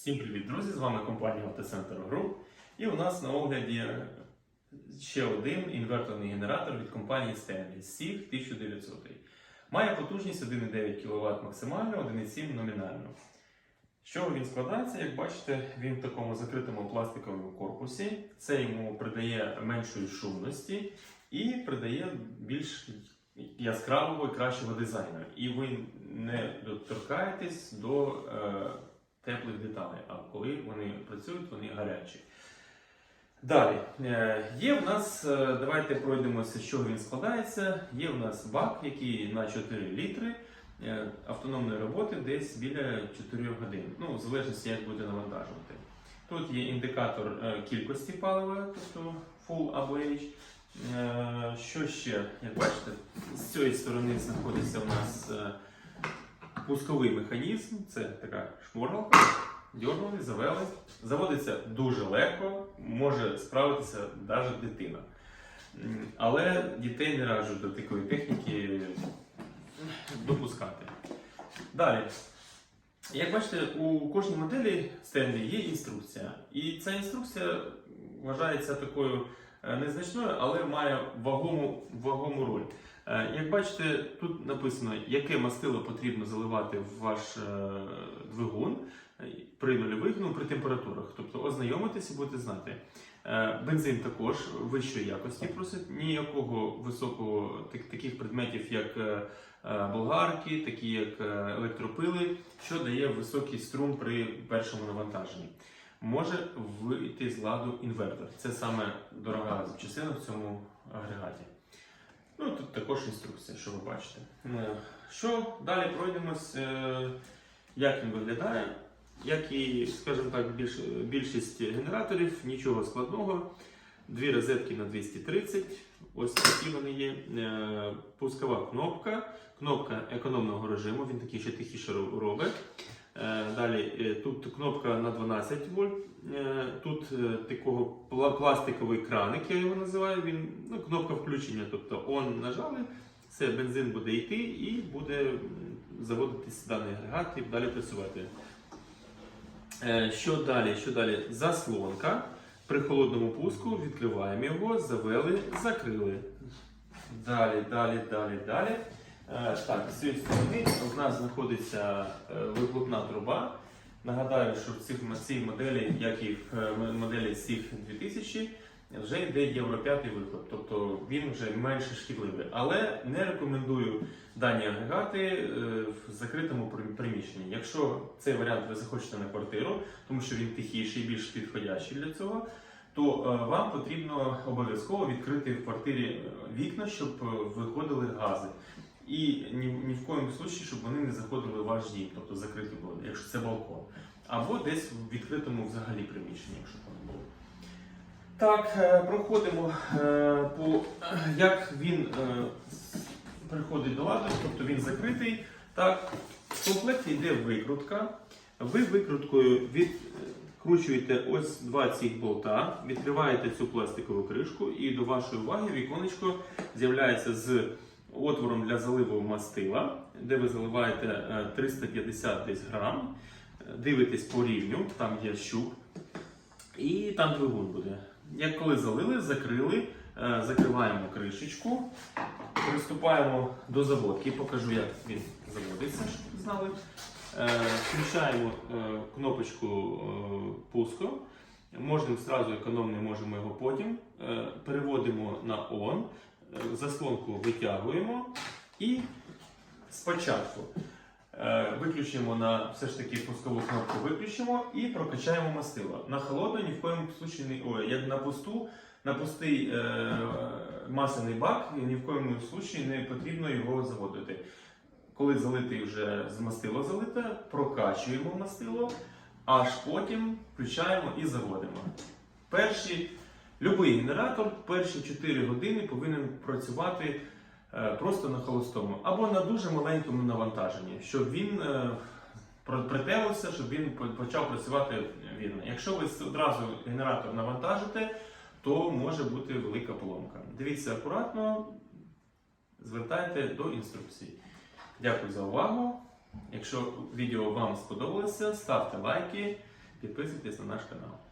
Всім привіт, друзі! З вами компанія Автоцентр Груп. І у нас на огляді ще один інверторний генератор від компанії Stanley SIG 1900. Має потужність 1,9 кВт максимально, 1,7 номінально. З чого він складається? Як бачите, він в такому закритому пластиковому корпусі. Це йому придає меншої шумності і придає більш яскравого і кращого дизайну. І ви не доторкаєтесь до е, теплих деталей, а коли вони працюють, вони гарячі. Далі, е, є в нас, е, давайте пройдемося, з чого він складається. Є в нас бак, який на 4 літри е, автономної роботи десь біля 4 годин. Ну, в залежності, як буде навантажувати. Тут є індикатор кількості палива, тобто Full average. Е, Що ще? Як бачите, з цієї сторони знаходиться у нас пусковий механізм. Це така шморгалка. Дьорнули, завели. Заводиться дуже легко, може справитися навіть дитина. Але дітей не раджу до такої техніки допускати. Далі. Як бачите, у кожній моделі Stanley є інструкція. І ця інструкція вважається такою е, незначною, але має вагому, вагому роль. Е, Як бачите, тут написано, яке мастило потрібно заливати в ваш е, двигун е, при нульових, ну при температурах. Тобто ознайомитися і будете знати. Бензин також вищої якості просить ніякого високого так- таких предметів, як болгарки, такі як електропили, що дає високий струм при першому навантаженні. Може вийти з ладу інвертор. Це саме дорога запчастина в цьому агрегаті. Ну, тут також інструкція, що ви бачите. Е, Що далі пройдемось, е, як він виглядає. Як і, скажімо так, більш, більшість генераторів, нічого складного. Дві розетки на 230, ось такі вони є. Е, Пускова кнопка, кнопка економного режиму, він такий ще тихіше робить. Е, Далі е, тут кнопка на 12 вольт. Тут такого пластиковий краник, я його називаю. Він ну, кнопка включення. Тобто он нажали, все, бензин буде йти і буде заводитись даний агрегат і далі працювати. Що далі? Що далі? Заслонка. При холодному пуску відкриваємо його, завели, закрили. Далі, далі, далі, далі. Е, Так, з цієї сторони у нас знаходиться е, вихлопна труба. Нагадаю, що в цій моделі, як і в е, моделі SIG 2000, вже йде Євро 5 вихлоп, тобто він вже менше шкідливий. Але не рекомендую дані агрегати е, в закритому приміщенні. Якщо цей варіант ви захочете на квартиру, тому що він тихіший, більш підходящий для цього, то е, вам потрібно обов'язково відкрити в квартирі е, вікна, щоб виходили гази. І ні, ні в коєму случаї, щоб вони не заходили в ваш дім, тобто закриті були, якщо це балкон. Або десь в відкритому взагалі приміщенні, якщо там було. Так, е, проходимо е, по як він е, приходить до ладу, тобто він закритий. Так, в комплекті йде викрутка. Ви викруткою відкручуєте ось два цих болта, відкриваєте цю пластикову кришку, і до вашої уваги віконечко з'являється з отвором для заливу мастила, де ви заливаєте е, 350 десь грам. Дивитесь по рівню, там є щуп, і там двигун буде. Як коли залили, закрили, е, закриваємо кришечку, приступаємо до заводки. Покажу, як він заводиться, щоб знали. Е, Включаємо е, кнопочку пуску. Можемо зразу економний, можемо його потім. Переводимо на ON, заслонку витягуємо і спочатку виключимо на все ж таки пускову кнопку виключимо і прокачаємо мастило. На холодно ні в коєму случаї не ой, як на пусту, на пустий е, масляний бак ні в коєму случаї не потрібно його заводити. Коли залитий вже з мастило залите, прокачуємо мастило, аж потім включаємо і заводимо. Любий генератор перші 4 години повинен працювати е, просто на холостому або на дуже маленькому навантаженні, щоб він е, прителився, щоб він почав працювати вірно. Якщо ви одразу генератор навантажите, то може бути велика поломка. Дивіться акуратно, звертайте до інструкції. Дякую за увагу. Якщо відео вам сподобалося, ставте лайки, Підписуйтесь на наш канал.